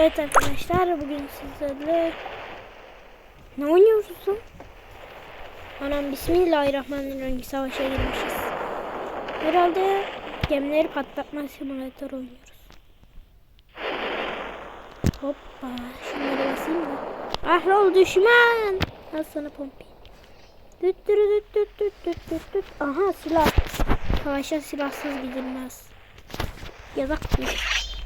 Evet arkadaşlar bugün sizlerle ne oynuyoruz? Anam bismillahirrahmanirrahim savaşa girmişiz. Herhalde gemileri patlatma simülatörü oynuyoruz. Hoppa şunları basayım da. Ahrol düşman. Al sana pompi. Düt düt düt düt düt düt düt. Aha silah. Savaşa silahsız gidilmez. Yazak.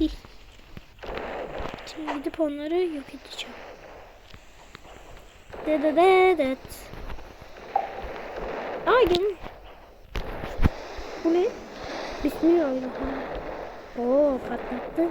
Hih. Gidip onları yok edeceğim. Dedededet. Aa gelin. Bu ne? Bismillahirrahmanirrahim. Oo patlattı.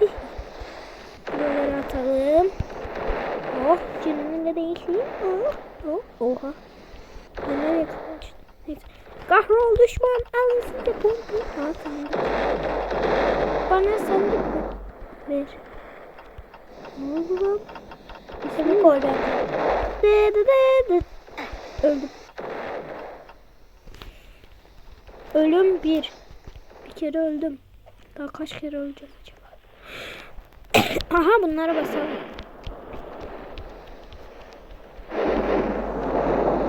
Buraları atalım. Oh canımın da değişiyor. Oh, oh, oha. Ben nereye? Neyse. Kahrol düşman al size sandık. Bana sandık? Ver. Ne oldu lan? İsmi koydu. De de de de. Öldüm. Ölüm bir. Bir kere öldüm. Daha kaç kere öleceğiz acaba? Aha bunlara basalım.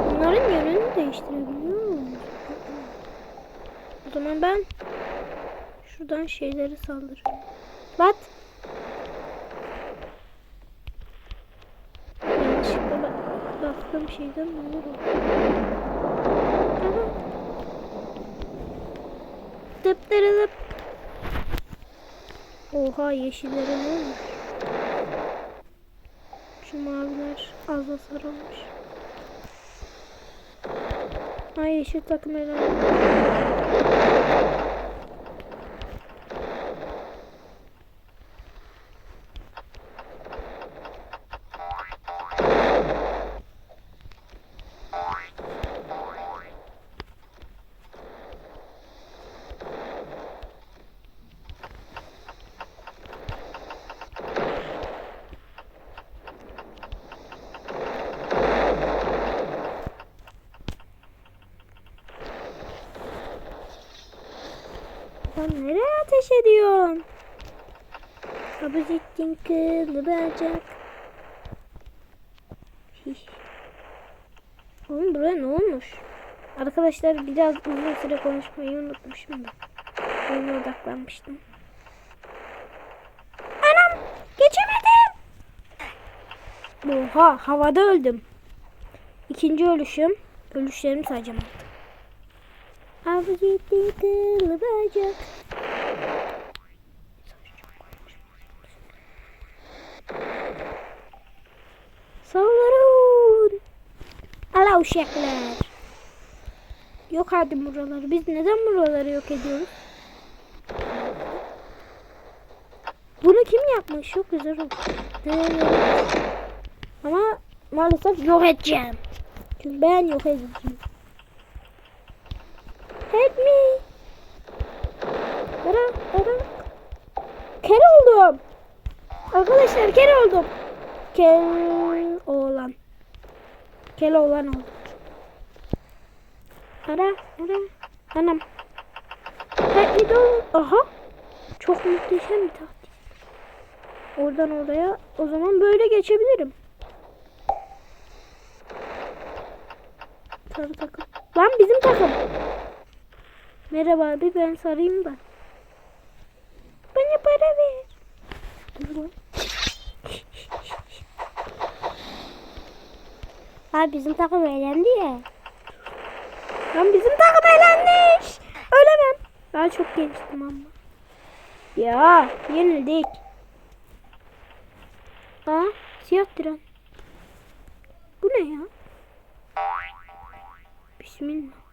Bunların yönünü değiştirebiliyor muyum? O zaman ben şuradan şeyleri saldırırım. Bat. Ba- bastığım şeyden olur o. Dırı dıp. Oha yeşillere ne olmuş? Şu maviler az hasar almış. Ay yeşil takım herhalde. Sen nereye ateş ediyorsun? Kabız ettin kıllı bacak. Oğlum buraya ne olmuş? Arkadaşlar biraz uzun süre konuşmayı unutmuşum da. Oyuna odaklanmıştım. Anam! Geçemedim! Oha havada öldüm. İkinci ölüşüm. Ölüşlerimi sayacağım artık. Avcı bacak. Saldırın. Ala uşaklar. Yok hadi buraları. Biz neden buraları yok ediyoruz? Bunu kim yapmış? Çok güzel. Ama maalesef yok edeceğim. Çünkü ben yok edeceğim. Help me. Ara, ara. Kere oldum. Arkadaşlar kere oldum. Kel oğlan. Kel oğlan oldum. Ara, ara. Anam. Help me doğru. Aha. Çok muhteşem bir taktik. Oradan oraya. O zaman böyle geçebilirim. Sarı takım. Lan bizim takım. Merhaba abi ben sarayım da. Bana para ver. Abi bizim takım eğlendi ya. Lan bizim takım eğlenmiş. Ölemem. Daha çok geliştim ama. Ya yenildik. Aa siyah tren. Bu ne ya? Bismillah.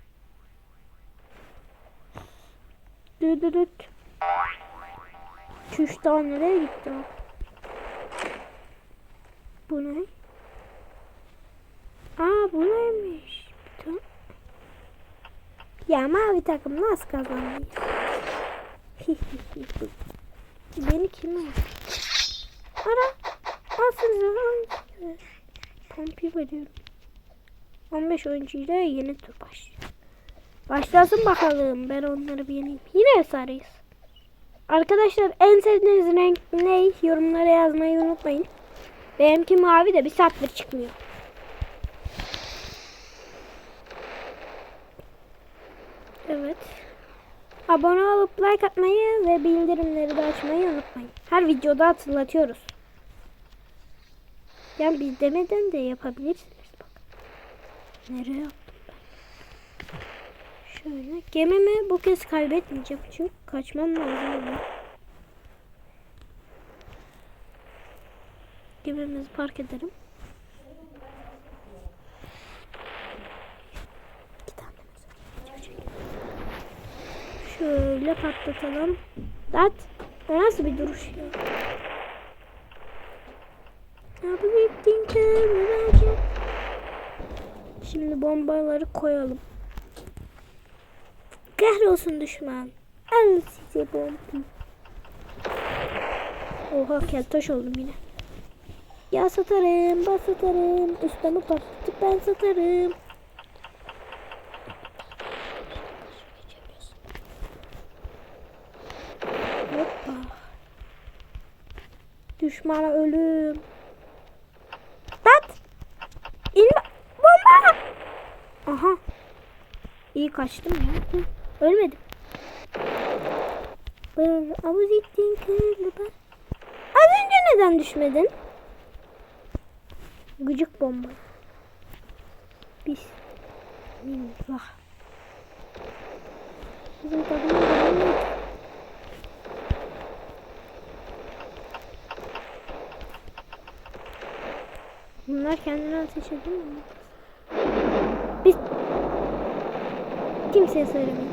Düdürüt. Çüş daha nereye gitti o? Bu ne? Aa bu neymiş? Tane- Ya mavi takım nasıl kazandı? Beni kim aldı? Ara. Alsın Pompi veriyorum. 15 oyuncuyla yeni tur başlıyor. Başlasın bakalım. Ben onları bir yeneyim. Yine sarıyız. Arkadaşlar en sevdiğiniz renk ne? Yorumlara yazmayı unutmayın. Benimki mavi de bir saattir çıkmıyor. Evet. Abone olup like atmayı ve bildirimleri de açmayı unutmayın. Her videoda hatırlatıyoruz. Yani biz demeden de yapabilirsiniz. Bak. Nereye yaptım ben? Şöyle. Gemimi bu kez kaybetmeyeceğim. Çünkü kaçmam lazım. Gemimizi park ederim. Şöyle patlatalım. Lat. O nasıl bir duruş ya? Şimdi bombaları koyalım. Kahrolsun düşman. Al size bombi. Oha keltoş oldum yine. Ya satarım, ben satarım. Üstümü patlatıp ben satarım. Hoppa. Düşmana ölüm. Tat. İnme. Bomba. Aha. İyi kaçtım ya. Ölmedim. Böyle avuz ettin kırıldı. Az önce neden düşmedin? Gıcık bomba. Bismillah. Bizim tadımız Bunlar kendini ateş ediyor mu? Biz kimseye söylemeyin.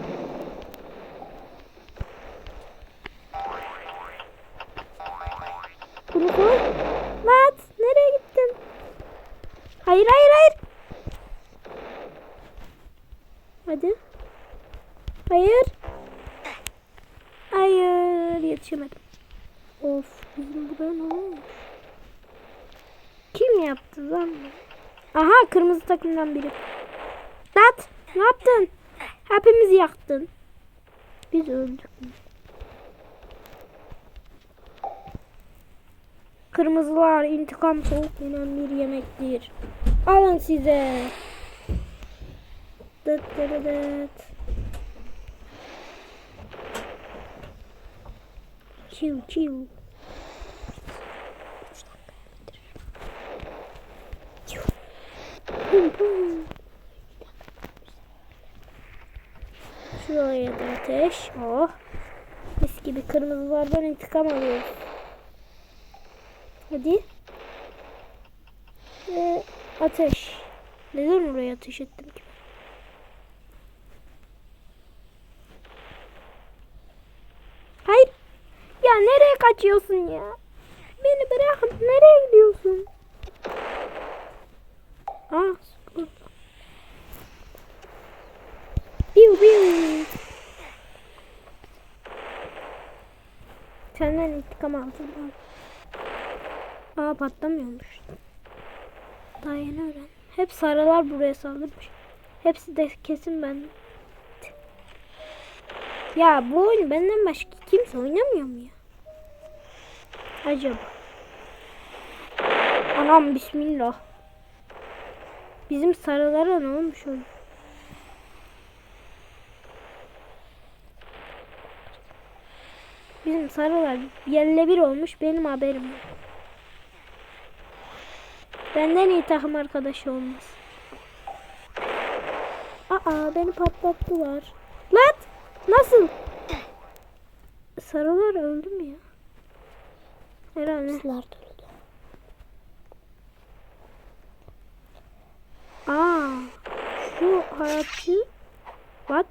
Bunu koy. Mat, nereye gittin? Hayır, hayır, hayır. Hadi. Hayır. Hayır, yetişemedim. Of, bizim burada ne olmuş? Kim yaptı lan bunu? Aha kırmızı takımdan biri. Tat ne yaptın? Hepimizi yaktın. Biz öldük. Kırmızılar intikam soğuk yenen bir yemektir. Alın size. Dıt dıt dıt. Çiu çiu. Şuraya da ateş. Oh. Mis gibi kırmızılardan intikam alıyoruz. Hadi. Ve ateş. Neden oraya ateş ettim ki? Hayır. Ya nereye kaçıyorsun ya? Beni bırakın. Nereye gidiyorsun? Biu biu. Senden intikam aldım. Al. Aa patlamıyormuş. Daha yeni öğren. Hep sarılar buraya saldırmış. Hepsi de kesin ben. Ya bu oyun benden başka kimse oynamıyor mu ya? Acaba. Anam bismillah. Bizim sarılara ne olmuş öyle? Bizim sarılar yerle bir olmuş benim haberim yok. Benden iyi takım arkadaşı olmaz. Aa beni patlattılar. Lan nasıl? Sarılar öldü mü ya? Herhalde. Kızlar da öldü. Aa, hayatçı. What?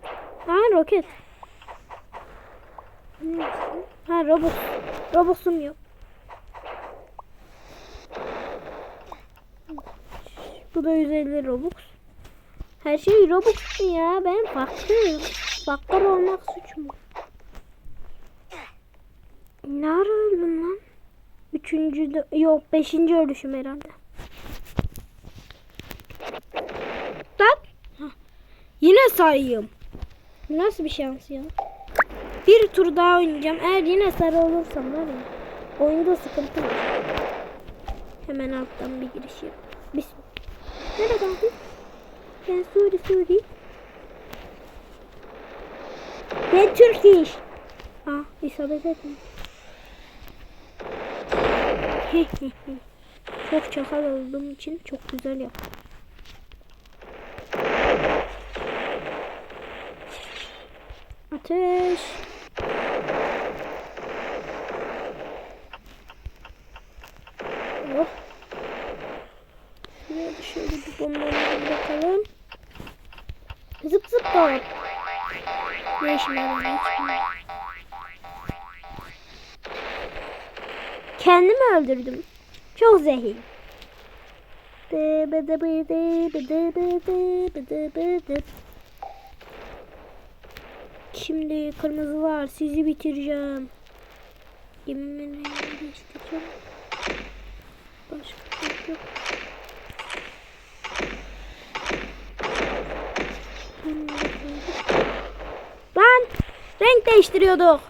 Ha roket. Ha robot. Robotum yok. Bu da 150 Robux. Her şey Robux mu ya? Ben baktım. Bakkar olmak suç mu? Ne ara öldüm lan? Üçüncü yok beşinci ölüşüm herhalde. Lan. Hah. Yine sayayım. Nasıl bir şans ya? Bir tur daha oynayacağım. Eğer yine sarı olursam var ya. Oyunda sıkıntı var. Hemen alttan bir giriş yap. Bis. Nerede abi? Ben Suri Suri. Ben Türk iş. Aa isabet etme. çok çakal olduğum için çok güzel yap. Ateş. Oh. Şuraya şöyle bir bombaları bırakalım. Zıp zıp hop. Ne işim var. Kendimi öldürdüm. Çok zehir. Dı bıdı bıdı bıdı bıdı bıdı bıdı. Şimdi kırmızılar sizi bitireceğim. Gemimin rengini değiştireceğim. Başka bir şey yok. Lan renk değiştiriyorduk.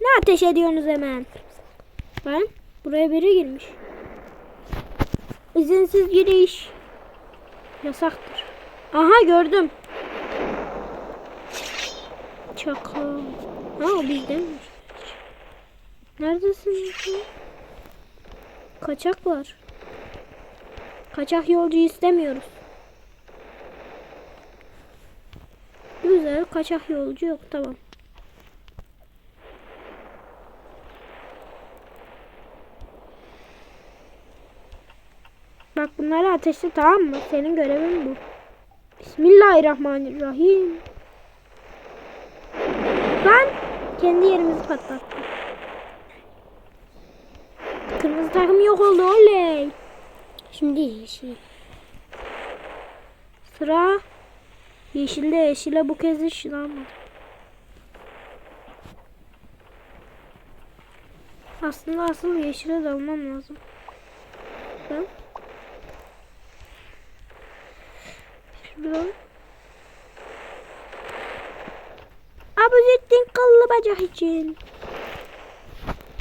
Ne ateş ediyorsunuz hemen? Lan buraya biri girmiş. İzinsiz giriş. Yasaktır. Aha gördüm. Çakal. Ha o bizdenmiş. Neredesin? Kaçak var. Kaçak yolcu istemiyoruz. Güzel kaçak yolcu yok tamam. Bak bunları ateşle tamam mı? Senin görevin bu. Bismillahirrahmanirrahim. Lan kendi yerimizi patlattık. Kırmızı takım yok oldu oley. Şimdi yeşil. Sıra yeşilde yeşile bu kez hiç almadım. Aslında asıl yeşile dalmam lazım. Ben Şuradan. Abuzettin kıllı bacak için.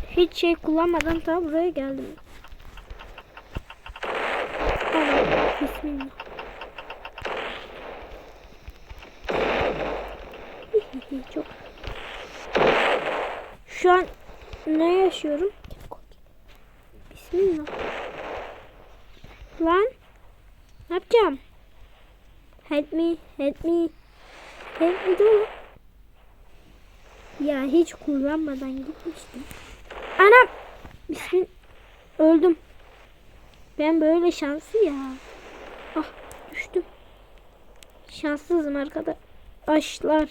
Hiç şey kullanmadan tam buraya geldim. Bismillah. Çok. Şu an ne yaşıyorum? Bismillah. Lan. Ne yapacağım? Help me, help me. Help me dur. Ya hiç kullanmadan gitmiştim. Anam. Bismillah. Öldüm. Ben böyle şanslı ya. Ah düştüm. Şanssızım arkadaşlar.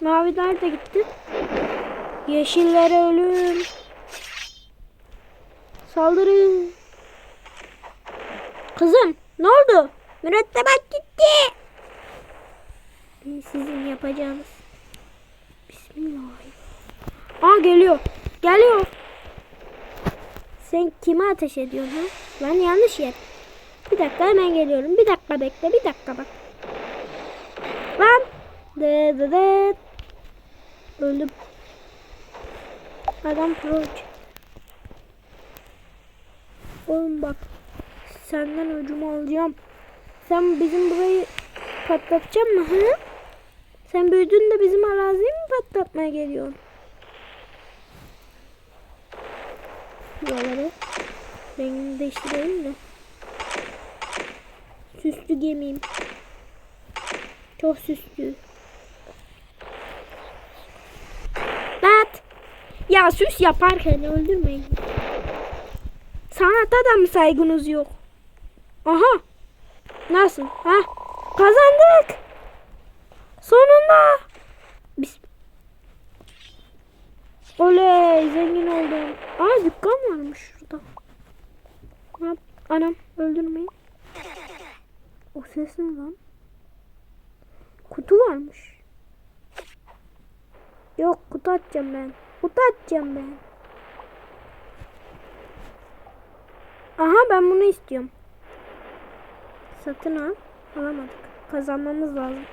Maviler de gitti. Yeşillere ölüm. Saldırın. Kızım ne oldu? Mürettebat gitti. Sizin yapacağınız. Bismillahirrahmanirrahim. Aa geliyor. Geliyor. Sen kime ateş ediyorsun ha? Lan yanlış yer. Bir dakika hemen geliyorum. Bir dakika bekle. Bir dakika bak. Lan. Dı dı dı. Öldüm. Adam proç. Oğlum bak. Senden öcümü alacağım. Sen bizim burayı patlatacaksın mı? Hı? Sen büyüdün de bizim araziyi mi patlatmaya geliyorsun? Buraları rengini değiştirelim de. Süslü gemiyim. Çok süslü. Lat. Ya süs yaparken öldürmeyin. Sanata da mı saygınız yok? Aha. Nasıl? Ha? Kazandık. Sonunda. Biz... Oley zengin oldum. Aa dükkan varmış şurada. Anam öldürmeyin. O ses ne lan? Kutu varmış. Yok kutu atacağım ben. Kutu atacağım ben. Aha ben bunu istiyorum. Satın al. Alamadık. Kazanmamız lazım.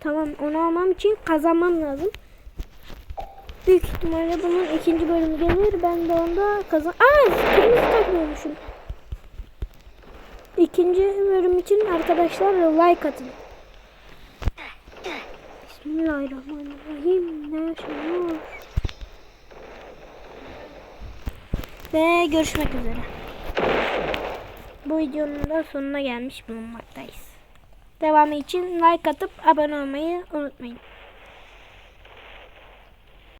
Tamam onu almam için kazanmam lazım. Büyük ihtimalle bunun ikinci bölümü gelir. Ben de onda kazan... Aa kırmızı takmıyormuşum. İkinci bölüm için arkadaşlar like atın. Bismillahirrahmanirrahim. Ne yaşanıyor? Ve görüşmek üzere. Bu videonun da sonuna gelmiş bulunmaktayız. Devamı için like atıp abone olmayı unutmayın.